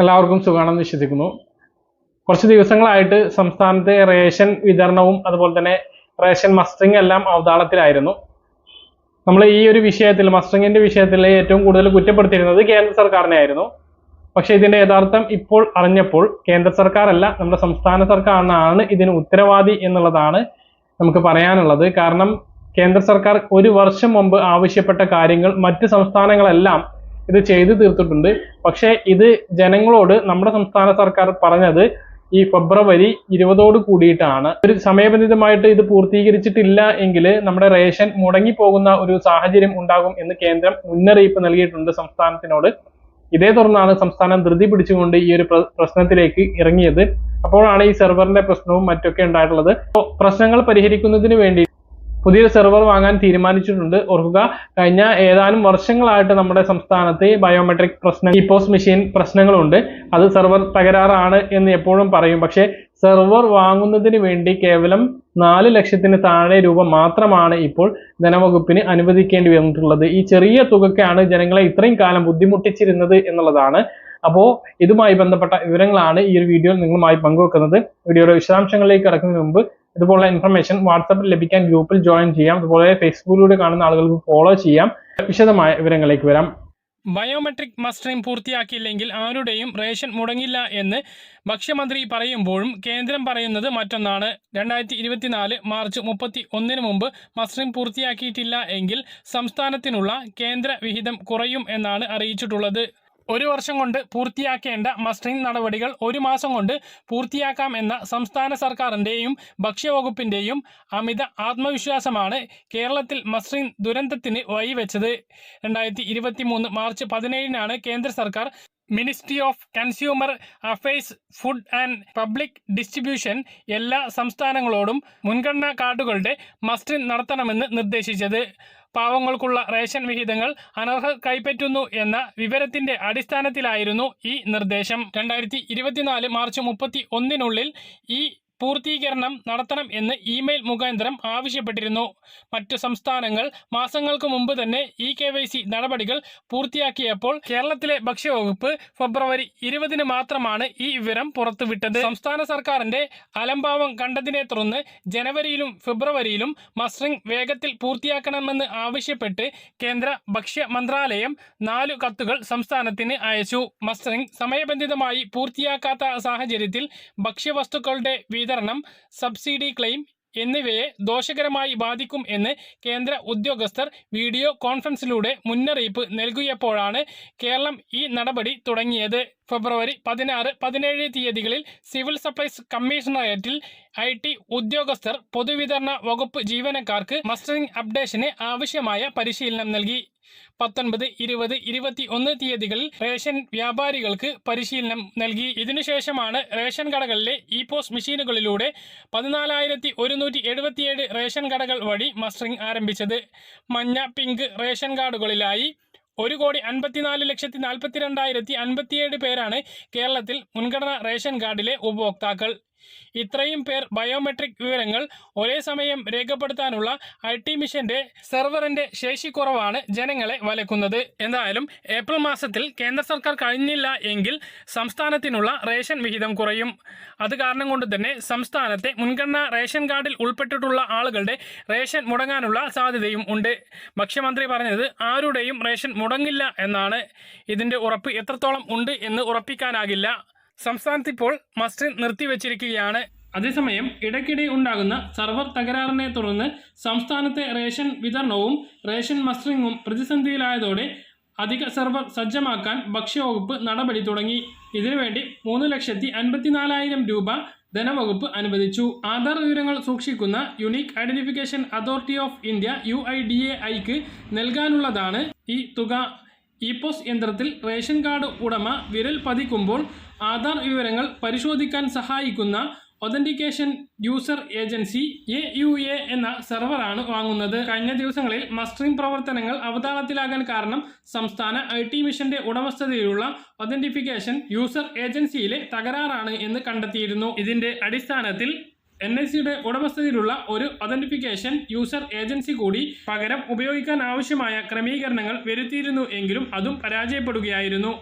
എല്ലാവർക്കും സുഖമാണെന്ന് വിശ്വസിക്കുന്നു. കുറച്ച് ദിവസങ്ങളായിട്ട് സംസ്ഥാനത്തെ റേഷൻ വിതരണവും അതുപോലെ തന്നെ റേഷൻ മസ്റ്ററിംഗ് എല്ലാം അവതാളത്തിലായിരുന്നു. നമ്മൾ ഈ ഒരു വിഷയത്തിൽ മസ്റ്ററിങ്ങിന്റെ വിഷയത്തിൽ ഏറ്റവും കൂടുതൽ കുറ്റപ്പെടുത്തിയിരുന്നത് കേന്ദ്ര സർക്കാരിനെ ആയിരുന്നു പക്ഷേ ഇതിന്റെ യഥാർത്ഥം ഇപ്പോൾ അറിഞ്ഞപ്പോൾ കേന്ദ്ര സർക്കാരല്ല നമ്മുടെ സംസ്ഥാന സർക്കാരിനാണ് ഇതിന് ഉത്തരവാദി എന്നുള്ളതാണ് നമുക്ക് പറയാനുള്ളത്. കാരണം കേന്ദ്ര സർക്കാർ ഒരു വർഷം മുമ്പ് ആവശ്യപ്പെട്ട കാര്യങ്ങൾ മറ്റ് സംസ്ഥാനങ്ങളെല്ലാം ഇത് ചെയ്തു തീർത്തിട്ടുണ്ട്. പക്ഷേ ഇത് ജനങ്ങളോട് നമ്മുടെ സംസ്ഥാന സർക്കാർ പറഞ്ഞത് ഈ ഫെബ്രുവരി ഇരുപതോട് കൂടിയിട്ടാണ്. ഒരു സമയബന്ധിതമായിട്ട് ഇത് പൂർത്തീകരിച്ചിട്ടില്ല എങ്കിൽ നമ്മുടെ റേഷൻ മുടങ്ങിപ്പോകുന്ന ഒരു സാഹചര്യം ഉണ്ടാകും എന്ന് കേന്ദ്രം മുന്നറിയിപ്പ് നൽകിയിട്ടുണ്ട് സംസ്ഥാനത്തിനോട്. ഇതേ തുടർന്നാണ് സംസ്ഥാനം ധൃതി പിടിച്ചുകൊണ്ട് ഈ ഒരു പ്രശ്നത്തിലേക്ക് ഇറങ്ങിയത്. അപ്പോഴാണ് ഈ സെർവറിന്റെ പ്രശ്നവും മറ്റൊക്കെ ഉണ്ടായിട്ടുള്ളത്. പ്രശ്നങ്ങൾ പരിഹരിക്കുന്നതിന് വേണ്ടി പുതിയ സെർവർ വാങ്ങാൻ തീരുമാനിച്ചിട്ടുണ്ട്. ഓർക്കുക കഴിഞ്ഞ ഏതാനും വർഷങ്ങളായിട്ട് നമ്മുടെ സംസ്ഥാനത്ത് ബയോമെട്രിക് പ്രശ്നം ഇപ്പോസ് മെഷീൻ പ്രശ്നങ്ങളുണ്ട്. അത് സെർവർ തകരാറാണ് എന്ന് എപ്പോഴും പറയും. പക്ഷേ സെർവർ വാങ്ങുന്നതിന് വേണ്ടി കേവലം നാല് ലക്ഷത്തിന് താഴെ രൂപ മാത്രമാണ് ഇപ്പോൾ ധനവകുപ്പിന് അനുവദിക്കേണ്ടി വന്നിട്ടുള്ളത്. ഈ ചെറിയ തുകക്കാണ് ജനങ്ങളെ ഇത്രയും കാലം ബുദ്ധിമുട്ടിച്ചിരുന്നത് എന്നുള്ളതാണ്. അപ്പോൾ ഇതുമായി ബന്ധപ്പെട്ട വിവരങ്ങളാണ് ഈ ഒരു വീഡിയോയിൽ നിങ്ങളുമായി പങ്കുവെക്കുന്നത്. വീഡിയോയുടെ വിശദാംശങ്ങളിലേക്ക് കടക്കുന്നതിന് മുമ്പ് ഇതുപോലുള്ള ഇൻഫർമേഷൻ വാട്സാപ്പിൽ ലഭിക്കാൻ ഗ്രൂപ്പിൽ ജോയിൻ ചെയ്യാം. അതുപോലെ ഫേസ്ബുക്കിലൂടെ കാണുന്ന ആളുകൾക്ക് ഫോളോ ചെയ്യാം. വിശദമായ വിവരങ്ങളിലേക്ക് വരാം. ബയോമെട്രിക് മസ്റ്ററിംഗ് പൂർത്തിയാക്കിയില്ലെങ്കിൽ ആരുടെയും റേഷൻ മുടങ്ങില്ല എന്ന് ഭക്ഷ്യമന്ത്രി പറയുമ്പോഴും കേന്ദ്രം പറയുന്നത് മറ്റൊന്നാണ്. രണ്ടായിരത്തി ഇരുപത്തിനാല് മാർച്ച് മുപ്പത്തി ഒന്നിന് മുമ്പ് മസ്റ്ററിംഗ് പൂർത്തിയാക്കിയിട്ടില്ല എങ്കിൽ സംസ്ഥാനത്തിനുള്ള കേന്ദ്ര വിഹിതം കുറയും എന്നാണ് അറിയിച്ചിട്ടുള്ളത്. ഒരു വർഷം കൊണ്ട് പൂർത്തിയാക്കേണ്ട മസ്റ്ററിംഗ് നടപടികൾ ഒരു മാസം കൊണ്ട് പൂർത്തിയാക്കാം എന്ന സംസ്ഥാന സർക്കാരിന്റെയും ഭക്ഷ്യവകുപ്പിന്റെയും അമിത ആത്മവിശ്വാസമാണ് കേരളത്തിൽ മസ്റ്ററിംഗ് ദുരന്തത്തിന് വഴിവെച്ചത്. രണ്ടായിരത്തി ഇരുപത്തി മൂന്ന് മാർച്ച് പതിനേഴിനാണ് കേന്ദ്ര സർക്കാർ ministry of consumer affairs food and public distribution എല്ലാ സംസ്ഥാനങ്ങളോടും മുൻഗണനാ കാർഡുകളുടെ മസ്റ്റ് നടത്തണമെന്ന് നിർദ്ദേശിച്ചത്. പാവങ്ങൾക്കുള്ള റേഷൻ വിഹിതങ്ങൾ അനർഹർ കൈപ്പറ്റുന്നു എന്ന വിവരത്തിന്റെ അടിസ്ഥാനത്തിലായിരുന്നു ഈ നിർദ്ദേശം. രണ്ടായിരത്തി ഇരുപത്തിനാല് മാർച്ച് മുപ്പത്തി ഒന്നിനുള്ളിൽ ഈ പൂർത്തീകരണം നടത്തണം എന്ന് ഇമെയിൽ മുഖാന്തരം ആവശ്യപ്പെട്ടിരുന്നു. മറ്റു സംസ്ഥാനങ്ങൾ മാസങ്ങൾക്ക് മുമ്പ് തന്നെ ഇ കെ നടപടികൾ പൂർത്തിയാക്കിയപ്പോൾ കേരളത്തിലെ ഭക്ഷ്യവകുപ്പ് ഫെബ്രുവരി ഇരുപതിന് മാത്രമാണ് ഈ വിവരം പുറത്തുവിട്ടത്. സംസ്ഥാന സർക്കാരിന്റെ അലംഭാവം കണ്ടതിനെ തുടർന്ന് ജനുവരിയിലും ഫെബ്രുവരിയിലും മസ്റ്ററിംഗ് വേഗത്തിൽ പൂർത്തിയാക്കണമെന്ന് ആവശ്യപ്പെട്ട് കേന്ദ്ര ഭക്ഷ്യ മന്ത്രാലയം നാലു കത്തുകൾ സംസ്ഥാനത്തിന് അയച്ചു. മസ്റ്ററിംഗ് സമയബന്ധിതമായി പൂർത്തിയാക്കാത്ത സാഹചര്യത്തിൽ ഭക്ഷ്യവസ്തുക്കളുടെ വിതരണം സബ്സിഡി ക്ലെയിം എന്നിവയെ ദോഷകരമായി ബാധിക്കും എന്ന് കേന്ദ്ര ഉദ്യോഗസ്ഥർ വീഡിയോ കോൺഫറൻസിലൂടെ മുന്നറിയിപ്പ് നൽകിയപ്പോഴാണ് കേരളം ഈ നടപടി തുടങ്ങിയത്. ഫെബ്രുവരി പതിനാറ് പതിനേഴ് തീയതികളിൽ സിവിൽ സപ്ലൈസ് കമ്മീഷണറേറ്റിൽ ഐ ടി ഉദ്യോഗസ്ഥർ പൊതുവിതരണ വകുപ്പ് ജീവനക്കാർക്ക് മസ്റ്ററിംഗ് അപ്ഡേഷന് ആവശ്യമായ പരിശീലനം നൽകി. പത്തൊൻപത് ഇരുപത് ഇരുപത്തി ഒന്ന് തീയതികളിൽ റേഷൻ വ്യാപാരികൾക്ക് പരിശീലനം നൽകി. ഇതിനുശേഷമാണ് റേഷൻ കടകളിലെ ഇ പോസ്റ്റ് മെഷീനുകളിലൂടെ പതിനാലായിരത്തി ഒരുന്നൂറ്റി എഴുപത്തിയേഴ് റേഷൻ കടകൾ വഴി മസ്റ്ററിംഗ് ആരംഭിച്ചത്. മഞ്ഞ പിങ്ക് റേഷൻ കാർഡുകളിലായി ഒരു കോടി അൻപത്തിനാല് ലക്ഷത്തി നാൽപ്പത്തി രണ്ടായിരത്തി അൻപത്തിയേഴ് പേരാണ് കേരളത്തിൽ മുൻഗണന റേഷൻ കാർഡിലെ ഉപഭോക്താക്കൾ ഇത്രയും പേർ ബയോമെട്രിക് വിവരങ്ങൾ ഒരേ സമയം രേഖപ്പെടുത്താനുള്ള ഐ ടി മിഷന്റെ സെർവറിന്റെ ശേഷി കുറവാണ് ജനങ്ങളെ വലക്കുന്നത്. എന്തായാലും ഏപ്രിൽ മാസത്തിൽ കേന്ദ്ര സർക്കാർ കഴിഞ്ഞില്ല എങ്കിൽ സംസ്ഥാനത്തിനുള്ള റേഷൻ വിഹിതം കുറയും. അത് കാരണം കൊണ്ട് തന്നെ സംസ്ഥാനത്തെ മുൻഗണന റേഷൻ കാർഡിൽ ഉൾപ്പെട്ടിട്ടുള്ള ആളുകളുടെ റേഷൻ മുടങ്ങാനുള്ള സാധ്യതയും ഉണ്ട്. ഭക്ഷ്യമന്ത്രി പറഞ്ഞത് ആരുടെയും റേഷൻ മുടങ്ങില്ല എന്നാണ്. ഇതിന്റെ ഉറപ്പ് എത്രത്തോളം ഉണ്ട് എന്ന് ഉറപ്പിക്കാനാകില്ല. സംസ്ഥാനത്ത് ഇപ്പോൾ മസ്റ്റ് നിർത്തിവെച്ചിരിക്കുകയാണ്. അതേസമയം ഇടയ്ക്കിടെ ഉണ്ടാകുന്ന സർവർ തകരാറിനെ തുടർന്ന് സംസ്ഥാനത്തെ റേഷൻ വിതരണവും റേഷൻ മസ്റ്ററിങ്ങും പ്രതിസന്ധിയിലായതോടെ അധിക സെർവർ സജ്ജമാക്കാൻ ഭക്ഷ്യവകുപ്പ് നടപടി തുടങ്ങി. ഇതിനുവേണ്ടി മൂന്ന് ലക്ഷത്തി അൻപത്തിനാലായിരം രൂപ ധനവകുപ്പ് അനുവദിച്ചു. ആധാർ വിവരങ്ങൾ സൂക്ഷിക്കുന്ന unique identification authority of India U I D A ഐക്ക് നൽകാനുള്ളതാണ് ഈ തുക. ഇ പോസ് യന്ത്രത്തിൽ റേഷൻ കാർഡ് ഉടമ വിരൽ പതിക്കുമ്പോൾ ആധാർ വിവരങ്ങൾ പരിശോധിക്കാൻ സഹായിക്കുന്ന authentication user agency A U A എന്ന സെർവറാണ് വാങ്ങുന്നത്. കഴിഞ്ഞ ദിവസങ്ങളിൽ മസ്റ്ററിംഗ് പ്രവർത്തനങ്ങൾ അവതാളത്തിലാകാൻ കാരണം സംസ്ഥാന ഐ ടി മിഷന്റെ ഉടമസ്ഥതയിലുള്ള ഒതന്റിഫിക്കേഷൻ യൂസർ ഏജൻസിയിലെ തകരാറാണ് എന്ന് കണ്ടെത്തിയിരുന്നു. ഇതിന്റെ അടിസ്ഥാനത്തിൽ എൻ ഐ സിയുടെ ഉടമസ്ഥതയിലുള്ള ഒരു ഒതന്റിഫിക്കേഷൻ യൂസർ ഏജൻസി കൂടി പകരം ഉപയോഗിക്കാൻ ആവശ്യമായ ക്രമീകരണങ്ങൾ വരുത്തിയിരുന്നു എങ്കിലും അതും പരാജയപ്പെടുകയായിരുന്നു.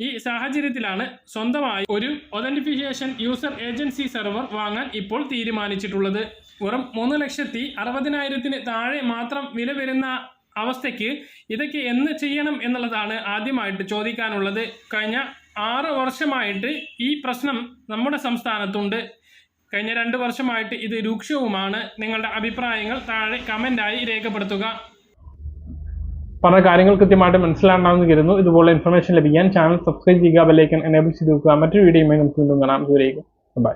ഈ സാഹചര്യത്തിലാണ് സ്വന്തമായി ഒരു ഒതന്റിഫിക്കേഷൻ യൂസർ ഏജൻസി സെർവർ വാങ്ങാൻ ഇപ്പോൾ തീരുമാനിച്ചിട്ടുള്ളത്. വെറും മൂന്ന് ലക്ഷത്തി അറുപതിനായിരത്തിന് താഴെ മാത്രം വില വരുന്ന അവസ്ഥയ്ക്ക് ഇതൊക്കെ എന്ന് ചെയ്യണം എന്നുള്ളതാണ് ആദ്യമായിട്ട് ചോദിക്കാനുള്ളത്. കഴിഞ്ഞ ആറ് വർഷമായിട്ട് ഈ പ്രശ്നം നമ്മുടെ സംസ്ഥാനത്തുണ്ട്. കഴിഞ്ഞ രണ്ട് വർഷമായിട്ട് ഇത് രൂക്ഷവുമാണ്. നിങ്ങളുടെ അഭിപ്രായങ്ങൾ താഴെ കമന്റായി രേഖപ്പെടുത്തുക. പറഞ്ഞ കാര്യങ്ങൾ കൃത്യമായിട്ട് മനസ്സിലാണ്ടാണെന്ന് കരുതുന്നു. ഇതുപോലെ ഇൻഫർമേഷൻ ലഭിക്കാൻ ചാനൽ സബ്സ്ക്രൈബ് ചെയ്യുക ബെല്ലൈക്കൻ എനേബിൾ ചെയ്ത് വെക്കുക. മറ്റൊരു വീഡിയോയുമായി നമുക്ക് വീണ്ടും കാണാം. ദൂരേക്ക് ബൈ